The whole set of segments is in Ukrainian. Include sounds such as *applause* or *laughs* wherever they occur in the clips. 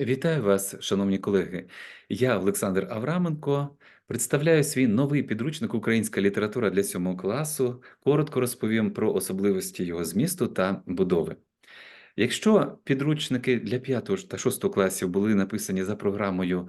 Вітаю вас, шановні колеги. Я Олександр Авраменко. Представляю свій новий підручник Українська література для сьомого класу. Коротко розповім про особливості його змісту та будови. Якщо підручники для 5 та 6 класів були написані за програмою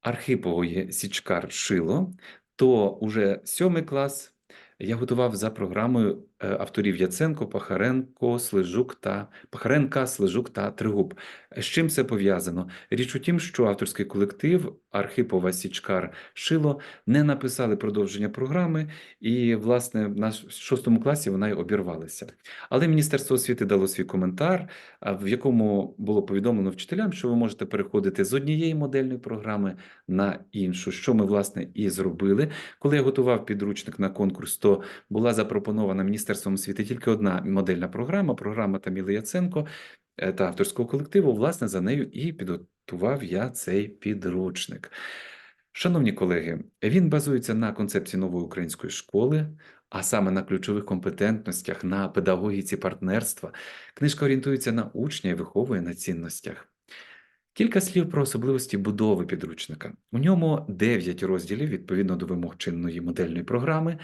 Архипової Січкар Шило, то уже 7 клас я готував за програмою авторів Яценко, Пахаренко, Слежук та Пахаренка, Слежук та Тригуб. З чим це пов'язано? Річ у тім, що авторський колектив Архипова Січкар Шило не написали продовження програми, і, власне, на шостому класі вона й обірвалася. Але Міністерство освіти дало свій коментар, в якому було повідомлено вчителям, що ви можете переходити з однієї модельної програми на іншу, що ми, власне, і зробили. Коли я готував підручник на конкурс, то була запропонована Міністерством освіти тільки одна модельна програма, програма Таміли Яценко е, та авторського колективу. Власне, за нею і підготував я цей підручник. Шановні колеги, він базується на концепції нової української школи, а саме на ключових компетентностях, на педагогіці партнерства. Книжка орієнтується на учня і виховує на цінностях. Кілька слів про особливості будови підручника. У ньому 9 розділів відповідно до вимог чинної модельної програми.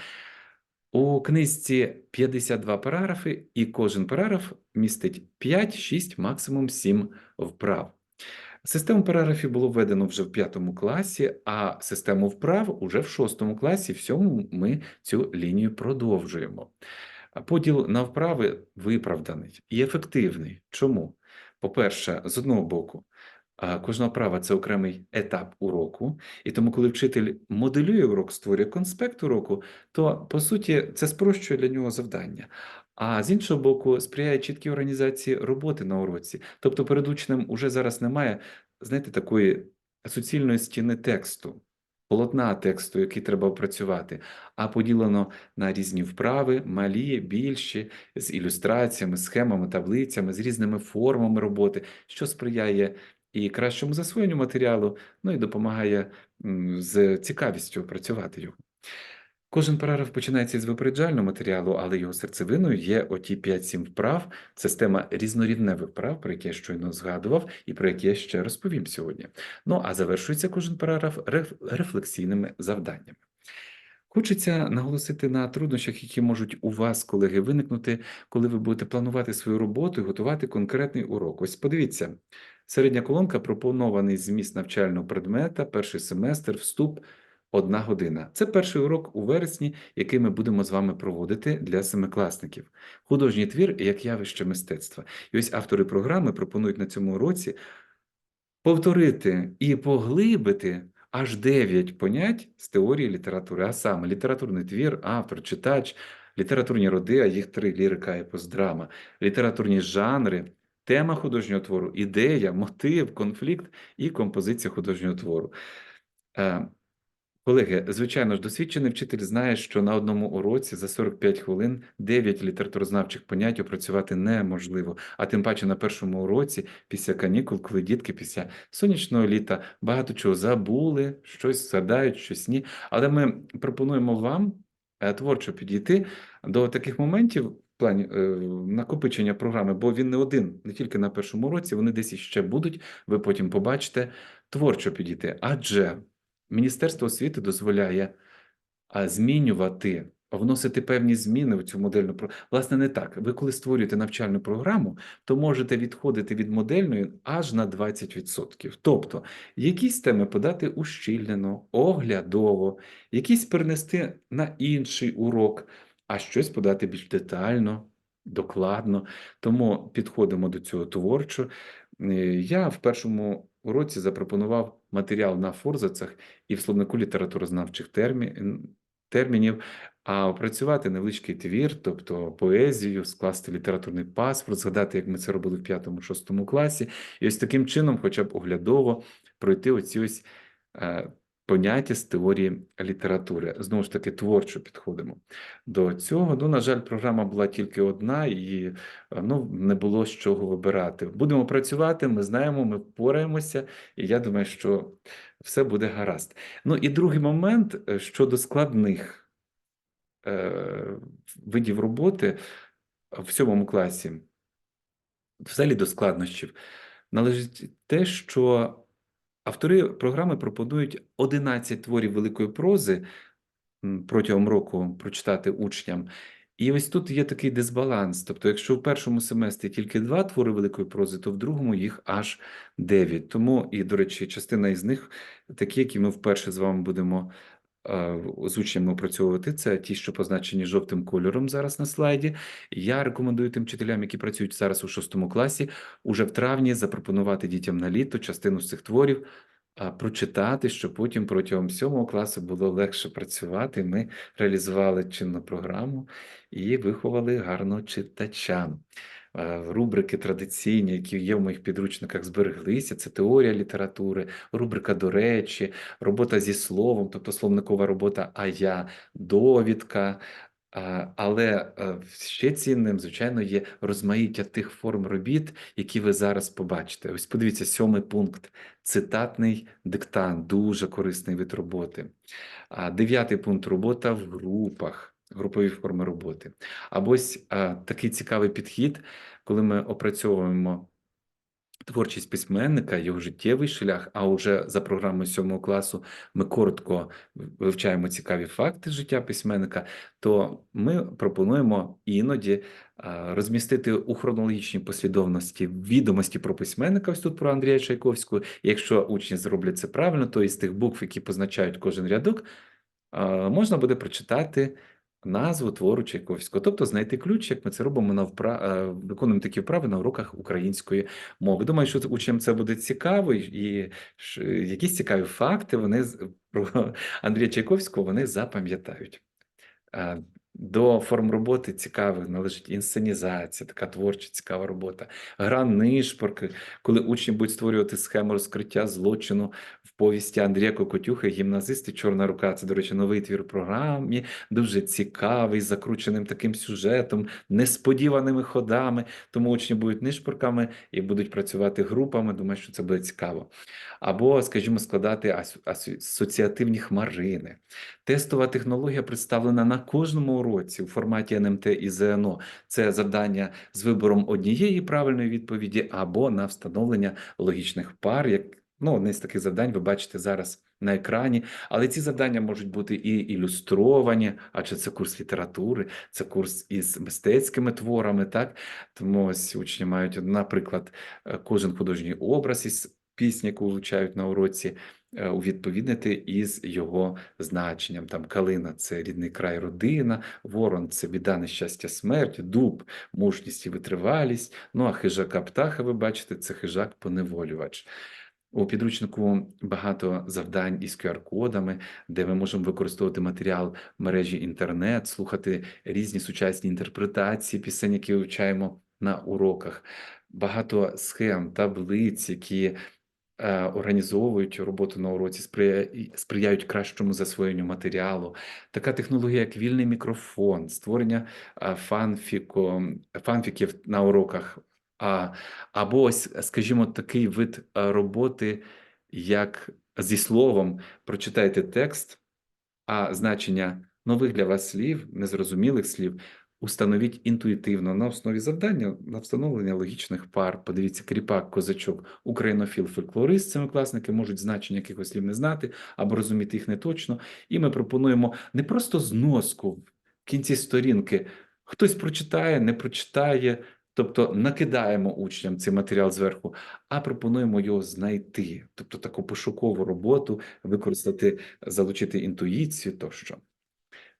У книжці 52 параграфи, і кожен параграф містить 5, 6, максимум 7 вправ. Систему параграфів було введено вже в п'ятому класі, а систему вправ уже в шостому класі. В сьомому ми цю лінію продовжуємо. Поділ на вправи виправданий і ефективний. Чому? По-перше, з одного боку, Кожна вправа це окремий етап уроку, і тому, коли вчитель моделює урок, створює конспект уроку, то по суті це спрощує для нього завдання. А з іншого боку, сприяє чіткій організації роботи на уроці. Тобто перед учнем уже зараз немає, знаєте, такої суцільної стіни тексту, полотна тексту, який треба опрацювати, а поділено на різні вправи, малі, більші, з ілюстраціями, схемами, таблицями, з різними формами роботи, що сприяє і кращому засвоєнню матеріалу, ну і допомагає з цікавістю працювати його. Кожен параграф починається з випереджального матеріалу, але його серцевиною є оті 5-7 вправ, система різнорівневих вправ, про які я щойно згадував, і про які я ще розповім сьогодні. Ну а завершується кожен параграф рефлексійними завданнями. Хочеться наголосити на труднощах, які можуть у вас, колеги, виникнути, коли ви будете планувати свою роботу і готувати конкретний урок. Ось подивіться, середня колонка пропонований зміст навчального предмета, перший семестр, вступ. Одна година. Це перший урок у вересні, який ми будемо з вами проводити для семикласників. Художній твір як явище мистецтва. І ось автори програми пропонують на цьому уроці повторити і поглибити аж 9 понять з теорії літератури, а саме літературний твір, автор, читач, літературні роди, а їх три лірика, епос, драма, літературні жанри, тема художнього твору, ідея, мотив, конфлікт і композиція художнього твору. Е, Колеги, звичайно ж, досвідчений вчитель знає, що на одному уроці за 45 хвилин 9 літературознавчих понять опрацювати неможливо, а тим паче на першому уроці, після канікул, коли дітки після сонячного літа багато чого забули, щось згадають, щось ні. Але ми пропонуємо вам е, творчо підійти до таких моментів. Плані е, накопичення програми, бо він не один, не тільки на першому році, вони десь іще будуть. Ви потім побачите творчо підійти. Адже Міністерство освіти дозволяє змінювати, вносити певні зміни в цю модельну програму. Власне, не так. Ви, коли створюєте навчальну програму, то можете відходити від модельної аж на 20%. Тобто, якісь теми подати ущільнено, оглядово, якісь перенести на інший урок, а щось подати більш детально. Докладно, тому підходимо до цього творчо. Е, я в першому уроці запропонував матеріал на форзацах і в словнику літературознавчих термінів, а опрацювати невеличкий твір, тобто поезію, скласти літературний паспорт, згадати, як ми це робили в 5-6 класі, і ось таким чином, хоча б оглядово, пройти оці ось. Е, поняття з теорії літератури. Знову ж таки, творчо підходимо до цього. Ну, на жаль, програма була тільки одна, і ну, не було з чого вибирати. Будемо працювати, ми знаємо, ми впораємося, і я думаю, що все буде гаразд. Ну і другий момент е, щодо складних е, видів роботи в сьомому класі, взагалі до складнощів. належить те, що автори програми пропонують 11 творів великої прози протягом року прочитати учням. І ось тут є такий дисбаланс. Тобто, якщо в першому семестрі тільки два твори великої прози, то в другому їх аж дев'ять. Тому, і, до речі, частина із них такі, які ми вперше з вами будемо з учнями опрацьовувати. Це ті, що позначені жовтим кольором зараз на слайді. Я рекомендую тим вчителям, які працюють зараз у шостому класі, уже в травні запропонувати дітям на літо частину з цих творів. Прочитати, щоб потім протягом сьомого класу було легше працювати. Ми реалізували чинну програму і виховали гарного читача. Е, Рубрики традиційні, які є в моїх підручниках, збереглися. Це теорія літератури, рубрика до речі, робота зі словом, тобто словникова робота, а я, довідка. Але е, ще цінним, звичайно, є розмаїття тих форм робіт, які ви зараз побачите. Ось подивіться, сьомий пункт цитатний диктант, дуже корисний вид роботи. Дев'ятий пункт робота в групах, групові форми роботи. Або ось а, такий цікавий підхід, коли ми опрацьовуємо творчість письменника, його життєвий шлях. А вже за програмою сьомого класу ми коротко вивчаємо цікаві факти життя письменника. То ми пропонуємо іноді розмістити у хронологічній послідовності відомості про письменника. Ось тут про Андрія Чайковського. Якщо учні зроблять це правильно, то із тих букв, які позначають кожен рядок, можна буде прочитати. Назву твору Чайковського, тобто знайти ключ, як ми це робимо на впра... е, виконуємо такі вправи на уроках української мови. Думаю, що учням це буде цікаво, і і якісь цікаві факти вони *laughs* про Андрія Чайковського вони запам'ятають. До форм роботи цікавих належить інсценізація, така творча, цікава робота, гра нишпорки, коли учні будуть створювати схему розкриття злочину в повісті Андрія Кокотюха, гімназисти Чорна рука. Це, до речі, новий твір програмі, дуже цікавий, закрученим таким сюжетом, несподіваними ходами. Тому учні будуть нишпорками і будуть працювати групами. Думаю, що це буде цікаво. Або, скажімо, складати асоціативні хмарини. Тестова технологія представлена на кожному уроці у форматі НМТ і ЗНО. Це завдання з вибором однієї правильної відповіді або на встановлення логічних пар. Як ну, одне з таких завдань ви бачите зараз на екрані. Але ці завдання можуть бути і ілюстровані, адже це курс літератури, це курс із мистецькими творами. Так тому ось учні мають, наприклад, е, кожен художній образ із пісні, яку вивчають на уроці е, увідповіднити із його значенням. Там калина це рідний край, родина, ворон це біда, нещастя, смерть, дуб, мужність і витривалість. Ну а хижака птаха, ви бачите, це хижак поневолювач. У підручнику багато завдань із QR-кодами, де ми можемо використовувати матеріал мережі інтернет, слухати різні сучасні інтерпретації пісень, які вивчаємо на уроках. Багато схем, таблиць, які організовують роботу на уроці, сприяють кращому засвоєнню матеріалу. Така технологія, як вільний мікрофон, створення е, фанфіко, фанфіків на уроках. А, або ось, скажімо, такий вид е, роботи, як зі словом прочитайте текст, а значення нових для вас слів, незрозумілих слів, установіть інтуїтивно на основі завдання на встановлення логічних пар. Подивіться, кріпак, козачок, українофіл, фольклорист. Семикласники можуть значення якихось слів не знати або розуміти їх не точно. І ми пропонуємо не просто зноску в кінці сторінки. Хтось прочитає, не прочитає. Тобто накидаємо учням цей матеріал зверху, а пропонуємо його знайти, тобто таку пошукову роботу, використати, залучити інтуїцію тощо.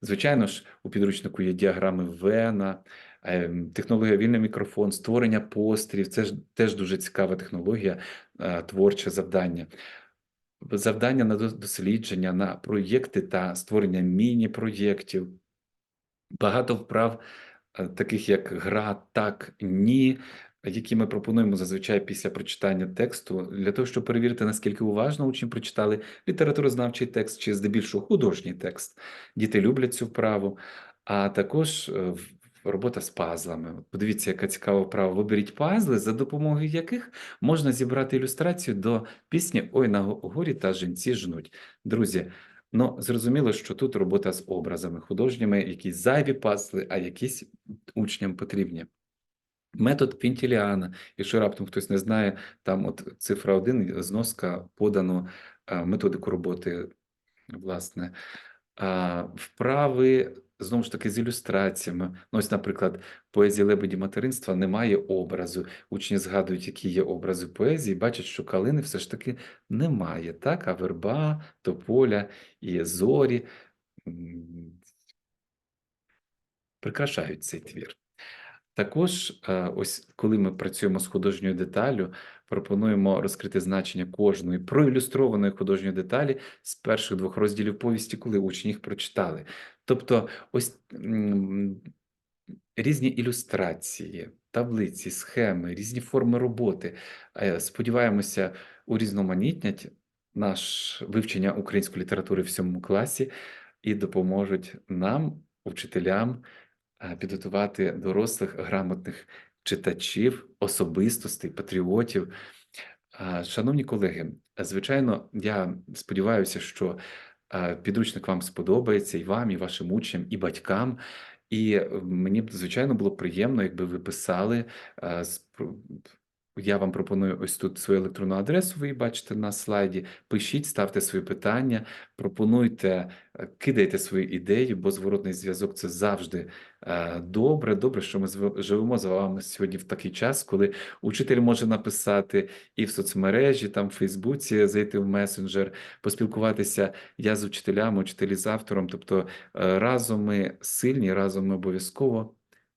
Звичайно ж, у підручнику є діаграми Вена, ем, технологія вільний мікрофон, створення пострів. Це ж теж дуже цікава технологія, е, творче завдання. Завдання на дослідження, на проєкти та створення міні-проєктів. Багато вправ, е, таких як гра так, ні, які ми пропонуємо зазвичай після прочитання тексту, для того, щоб перевірити, наскільки уважно учні прочитали літературознавчий текст чи здебільшого художній текст. Діти люблять цю вправу, а також е, робота з пазлами. Подивіться, яка цікава вправа. Виберіть пазли, за допомогою яких можна зібрати ілюстрацію до пісні Ой на горі та жінці жнуть. Друзі, ну зрозуміло, що тут робота з образами художніми, якісь зайві пазли, а якісь учням потрібні. Метод Квінтіліана. Якщо раптом хтось не знає, там от цифра 1, зноска подано е, методику роботи, власне. Вправи, знову ж таки, з ілюстраціями. Ну, ось, наприклад, поезія лебеді материнства немає образу. Учні згадують, які є образи поезії, бачать, що калини все ж таки немає, так? А верба, тополя і зорі прикрашають цей твір. Також, е, ось коли ми працюємо з художньою деталлю, пропонуємо розкрити значення кожної проілюстрованої художньої деталі з перших двох розділів повісті, коли учні їх прочитали. Тобто, ось різні ілюстрації, таблиці, схеми, різні форми роботи. Е, Сподіваємося, урізноманітнять наш вивчення української літератури в сьомому класі і допоможуть нам, учителям, підготувати дорослих грамотних читачів, особистостей, патріотів. Шановні колеги, звичайно, я сподіваюся, що підручник вам сподобається і вам, і вашим учням, і батькам. І мені б, звичайно, було приємно, якби ви писали. Я вам пропоную ось тут свою електронну адресу, ви її бачите на слайді. Пишіть, ставте свої питання, пропонуйте, е, кидайте свої ідеї, бо зворотний зв'язок це завжди е, добре. Добре, що ми живемо з вами сьогодні в такий час, коли учитель може написати і в соцмережі, там в Фейсбуці, зайти в месенджер, поспілкуватися я з учителями, учителі з автором. Тобто е, разом ми сильні, разом ми обов'язково